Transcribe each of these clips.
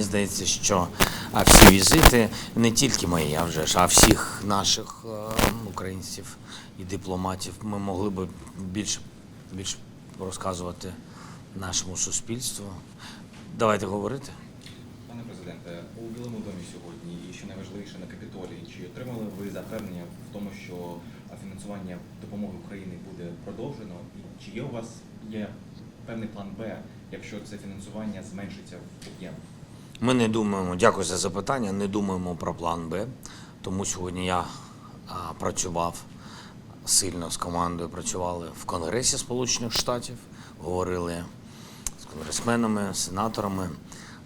Мені здається, що всі візити, не тільки мої, а вже ж, а всіх наших е, українців і дипломатів, ми могли б більше, більше розказувати нашому суспільству. Давайте говорити. Пане президенте, у Білому домі сьогодні і що найважливіше на Капітолії, чи отримали ви запевнення в тому, що фінансування допомоги Україні буде продовжено? І чи є у вас є певний план Б, якщо це фінансування зменшиться в об'ємі? Ми не думаємо, дякую за запитання. Не думаємо про план Б. Тому сьогодні я працював сильно з командою. Працювали в Конгресі Сполучених Штатів, говорили з конгресменами, сенаторами,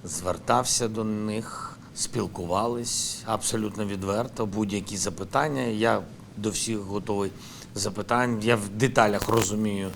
звертався до них, спілкувались абсолютно відверто. Будь-які запитання. Я до всіх готовий запитань. Я в деталях розумію,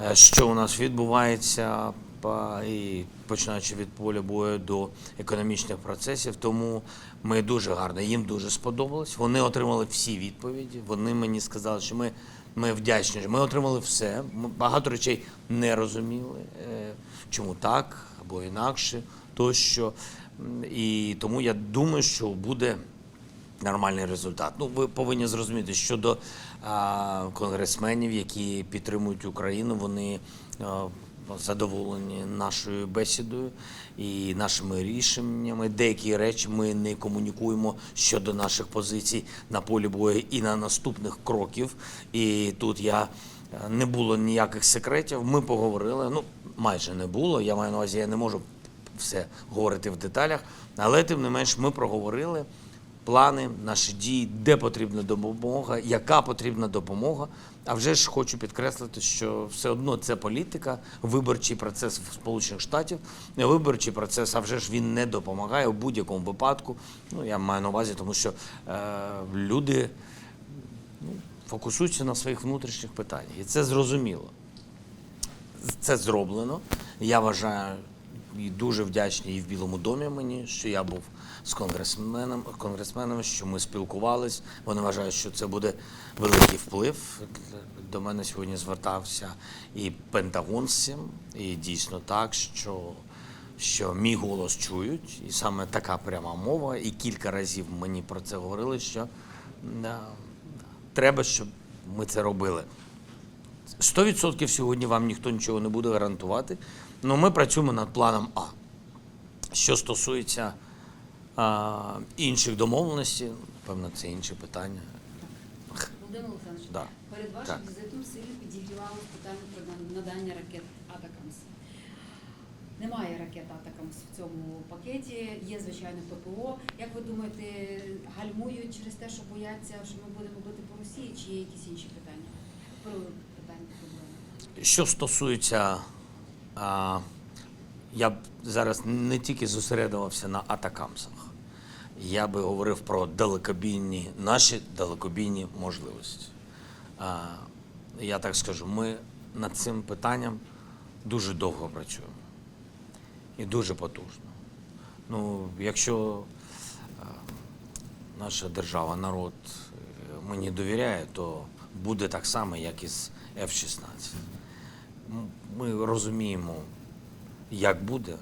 е, що у нас відбувається, па- і починаючи від поля бою до економічних процесів. Тому ми дуже гарно, їм дуже сподобалось. Вони отримали всі відповіді. Вони мені сказали, що ми, ми вдячні. Ми отримали все. Ми багато речей не розуміли, е, чому так або інакше, тощо. І тому я думаю, що буде нормальний результат. Ну, ви повинні зрозуміти, щодо а, конгресменів, які підтримують Україну, вони задоволені нашою бесідою і нашими рішеннями. Деякі речі ми не комунікуємо щодо наших позицій на полі бою і на наступних кроків. І тут я е, не було ніяких секретів. Ми поговорили. Ну, майже не було. Я маю на увазі, я не можу все говорити в деталях, але тим не менш ми проговорили плани, наші дії, де потрібна допомога, яка потрібна допомога. А вже ж хочу підкреслити, що все одно це політика, виборчий процес в Сполучених Штатів, виборчий процес, а вже ж він не допомагає у будь-якому випадку. Ну я маю на увазі, тому що е, люди ну, фокусуються на своїх внутрішніх питаннях, і це зрозуміло це зроблено. Я вважаю і дуже вдячний і в Білому домі мені, що я був з конгресменом, конгресменами, що ми спілкувались. Вони вважають, що це буде великий вплив. До мене сьогодні звертався і Пентагон цим, і дійсно так, що, що мій голос чують, і саме така пряма мова. І кілька разів мені про це говорили, що да, треба, щоб ми це робили. 100% сьогодні вам ніхто нічого не буде гарантувати. Але ми працюємо над планом А. Що стосується а, інших домовленостей, певно, це інше питання. Володимир Олександрович, Да. перед вашим Так. візитом сильно підігрівалось питання про надання ракет Атакамс. Немає ракет Атакамс в цьому пакеті, є звичайно ППО. Як ви думаєте, гальмують через те, що бояться, що ми будемо бити по Росії, чи є якісь інші питання? Про питання проблеми. Що стосується, а, я б зараз не тільки зосередувався на атакамсах. Я би говорив про далекобійні, наші далекобійні можливості. А, я так скажу, ми над цим питанням дуже довго працюємо. І дуже потужно. Ну, якщо наша держава, народ е, мені довіряє, то буде так само, як і з F-16. Ми розуміємо, як буде,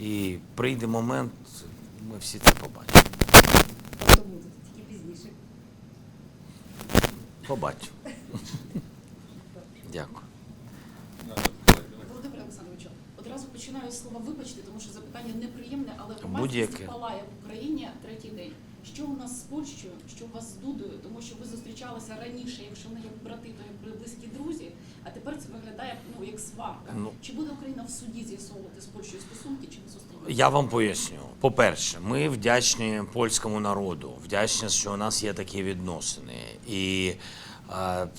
і прийде момент, ми всі це побачимо. Хто буде? Тільки пізніше. Побачимо. Дякую. Володимире Олександровичу, одразу починаю з слова вибачте, тому що запитання неприємне, але громадськість палає в Україні третій день. Що у нас з Польщею, що у вас з Дудою, тому що ви зустрічалися раніше, якщо не як брати, то як близькі друзі, а тепер це виглядає ну як сварка. Ну. Чи буде Україна в суді з'ясовувати з Польщею стосунки, чи не зустрінеться? Я вам поясню. По-перше, ми вдячні польському народу, вдячні, що у нас є такі відносини. І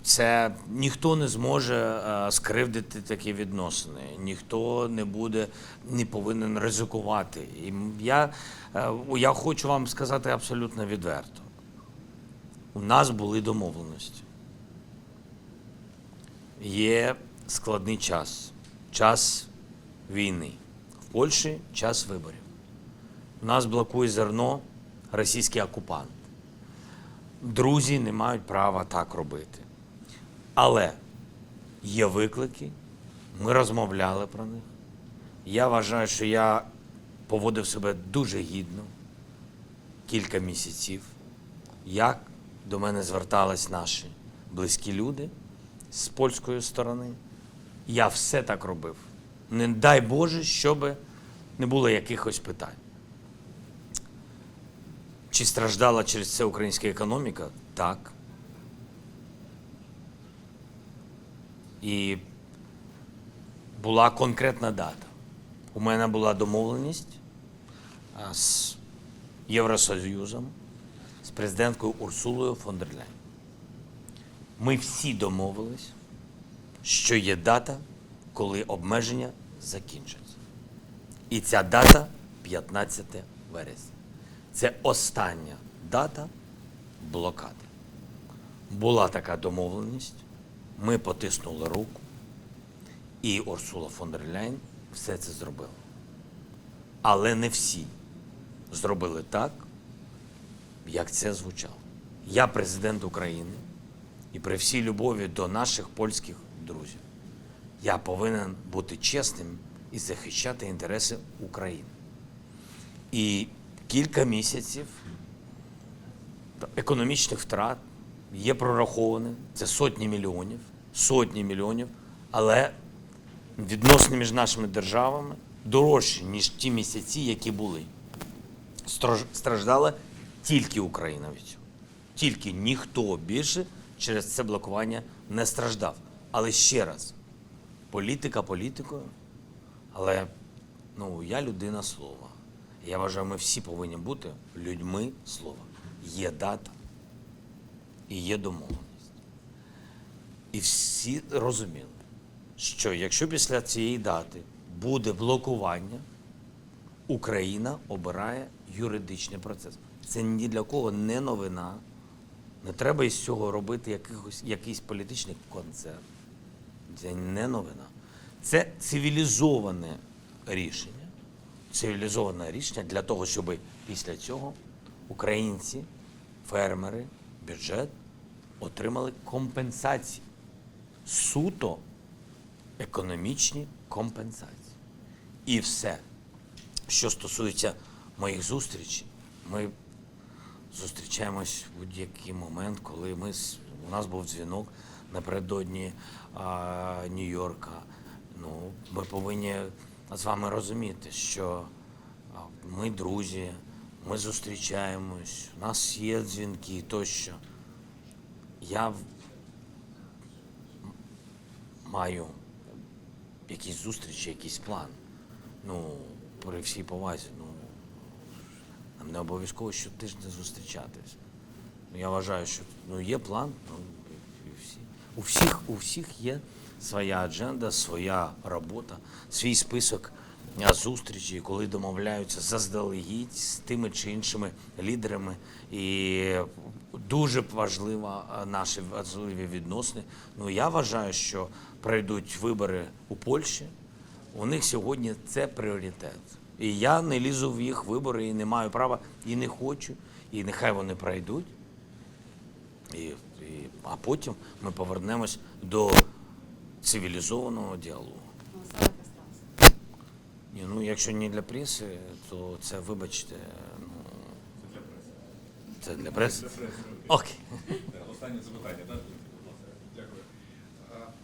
це ніхто не зможе скривдити такі відносини, ніхто не буде, не повинен ризикувати. І я, е, я хочу вам сказати абсолютно відверто. У нас були домовленості. Є складний час, час війни. В Польщі час виборів. У нас блокує зерно російський окупант. Друзі не мають права так робити. Але є виклики, ми розмовляли про них. Я вважаю, що я поводив себе дуже гідно кілька місяців, як до мене звертались наші близькі люди з польської сторони. Я все так робив. Не дай Боже, щоб не було якихось питань. Чи страждала через це українська економіка? Так. І була конкретна дата. У мене була домовленість з Євросоюзом, з президенткою Урсулою фон дер Ляйн. Ми всі домовились, що є дата, коли обмеження закінчаться. І ця дата 15 вересня. Це остання дата блокади. Була така домовленість, ми потиснули руку, і Урсула фон дер Ляйн все це зробила. Але не всі зробили так, як це звучало. Я президент України, і при всій любові до наших польських друзів я повинен бути чесним і захищати інтереси України. І кілька місяців економічних втрат є прораховані, це сотні мільйонів, сотні мільйонів, але відносини між нашими державами дорожчі, ніж ті місяці, які були. Страждала тільки Україна від цього. Тільки ніхто більше через це блокування не страждав. Але ще раз, політика політикою, але ну, я людина слова. Я вважаю, ми всі повинні бути людьми слова. Є дата і є домовленість. І всі розуміли, що якщо після цієї дати буде блокування, Україна обирає юридичний процес. Це ні для кого не новина. Не треба із цього робити якихось, якийсь політичний концерт. Це не новина. Це цивілізоване рішення. Цивілізоване рішення для того, щоб після цього українці, фермери, бюджет отримали компенсації. Суто економічні компенсації. І все. Що стосується моїх зустрічей, ми зустрічаємось в будь-який момент, коли ми, у нас був дзвінок напередодні а, Нью-Йорка. Ну, ми повинні з вами розуміти, що ми друзі, ми зустрічаємось, у нас є дзвінки тощо. Я маю якісь зустрічі, якийсь план. Ну, при всій повазі, ну, нам не обов'язково щотижня зустрічатись. Ну, я вважаю, що ну, є план, ну, і, всі. У, всіх, у всіх є своя адженда, своя робота, свій список зустрічей, коли домовляються заздалегідь з тими чи іншими лідерами. І дуже важливо а, наші важливі відносини. Ну, я вважаю, що пройдуть вибори у Польщі. У них сьогодні це пріоритет. І я не лізу в їх вибори і не маю права, і не хочу. І нехай вони пройдуть. І, і, а потім ми повернемось до цивілізованого діалогу. Ні, ну якщо не для преси, то це, вибачте, ну, це для преси. Окей. Останнє запитання, так? Дякую.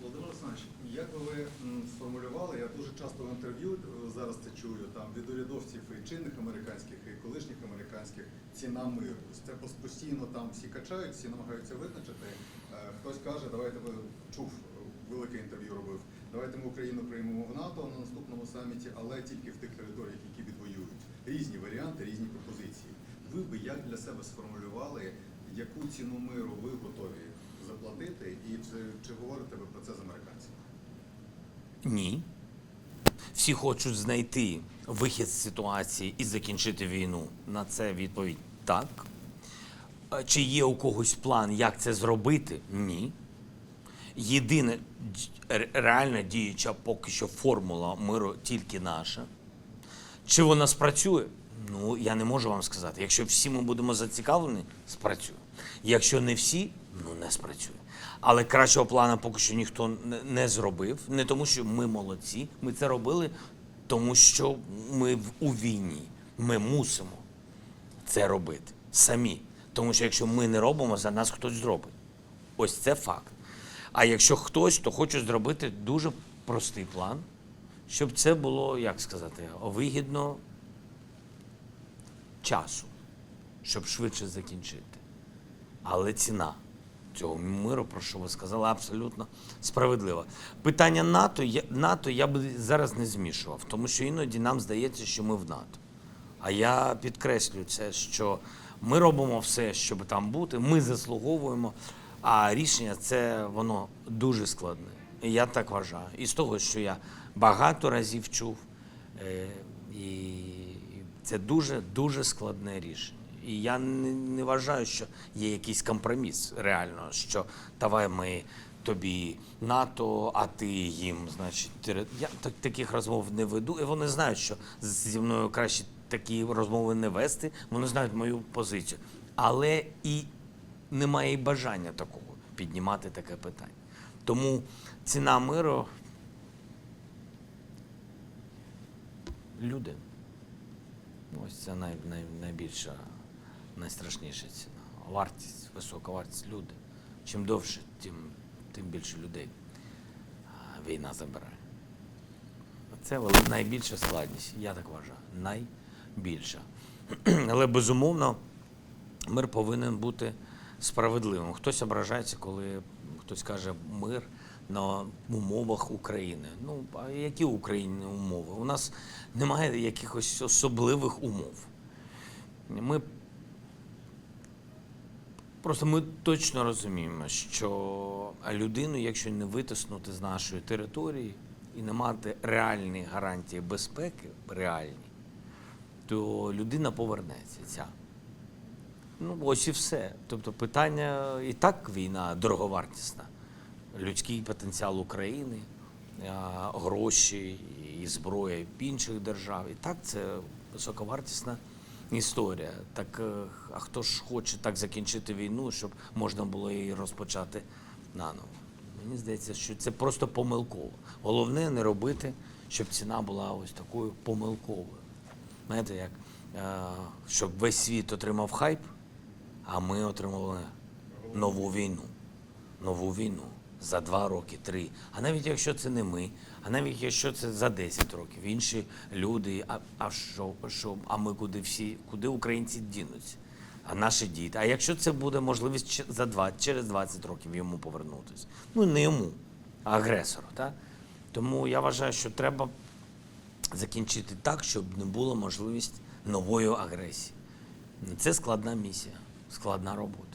Володимир Олександрович, як би ви сформулювали, я дуже часто в інтерв'ю е, зараз це чую, там від урядовців і чинних американських, і колишніх американських ціна миру. Це постійно там всі качають, всі намагаються визначити. Е, Хтось каже, давайте ви чув, е, велике інтерв'ю робив. Давайте ми Україну приймемо в НАТО на наступному саміті, але тільки в тих територіях, які відвоюють. Різні варіанти, різні пропозиції. Ви би як для себе сформулювали, яку ціну миру ви готові заплатити, і чи, говорите ви про це з американцями? Ні. Всі хочуть знайти вихід з ситуації і закінчити війну. На це відповідь так. Чи є у когось план, як це зробити? Ні. Єдина реальна діюча поки що формула миру тільки наша. Чи вона спрацює? Ну, я не можу вам сказати. Якщо всі ми будемо зацікавлені, спрацює. Якщо не всі, ну не спрацює. Але кращого плану поки що ніхто не- зробив. Не тому, що ми молодці. Ми це робили Тому що ми у війні. Ми мусимо це робити самі. Тому що якщо ми не робимо, за нас хтось зробить. Ось це факт. А якщо хтось, то хоче зробити дуже простий план, щоб це було, як сказати, вигідно часу, щоб швидше закінчити. Але ціна цього миру, про що ви сказали, абсолютно справедлива. Питання НАТО, я, НАТО я би зараз не змішував, тому що іноді нам здається, що ми в НАТО. А я підкреслюю це, що ми робимо все, щоб там бути, ми заслуговуємо, а рішення це воно дуже складне. Я так вважаю. І з того, що я багато разів чув, е, і це дуже дуже складне рішення. І я не, вважаю, що є якийсь компроміс реально, що давай ми тобі НАТО, а ти їм, значить, я так, таких розмов не веду. І вони знають, що зі мною краще такі розмови не вести. Вони знають мою позицію. Але і немає і бажання такого піднімати таке питання. Тому ціна миру люди. Ось це най, най, найбільша, найстрашніша ціна. Вартість, висока вартість люди. Чим довше, тим, тим більше людей війна забирає. Це найбільша складність, я так вважаю. Найбільша. Але безумовно, мир повинен бути справедливим. Хтось ображається, коли хтось каже мир на умовах України. Ну, а які в Україні умови? У нас немає якихось особливих умов. Ми Просто ми точно розуміємо, що людину, якщо не витиснути з нашої території і не мати реальні гарантії безпеки, реальні, то людина повернеться ця. Ну, ось і все. Тобто питання і так війна дороговартісна. Людський потенціал України, гроші і зброя інших держав. І так це високовартісна історія. Так е, а хто ж хоче так закінчити війну, щоб можна було її розпочати наново? Мені здається, що це просто помилково. Головне не робити, щоб ціна була ось такою помилковою. Знаєте, як е, щоб весь світ отримав хайп, а ми отримали нову війну. Нову війну за два роки, три. А навіть якщо це не ми, а навіть якщо це за 10 років, інші люди, а, а що, що, а ми куди всі, куди українці дінуться? А наші діти. А якщо це буде можливість за 20, через 20 років йому повернутися? Ну не йому, а агресору. Так? Тому я вважаю, що треба закінчити так, щоб не було можливість нової агресії. Це складна місія, складна робота.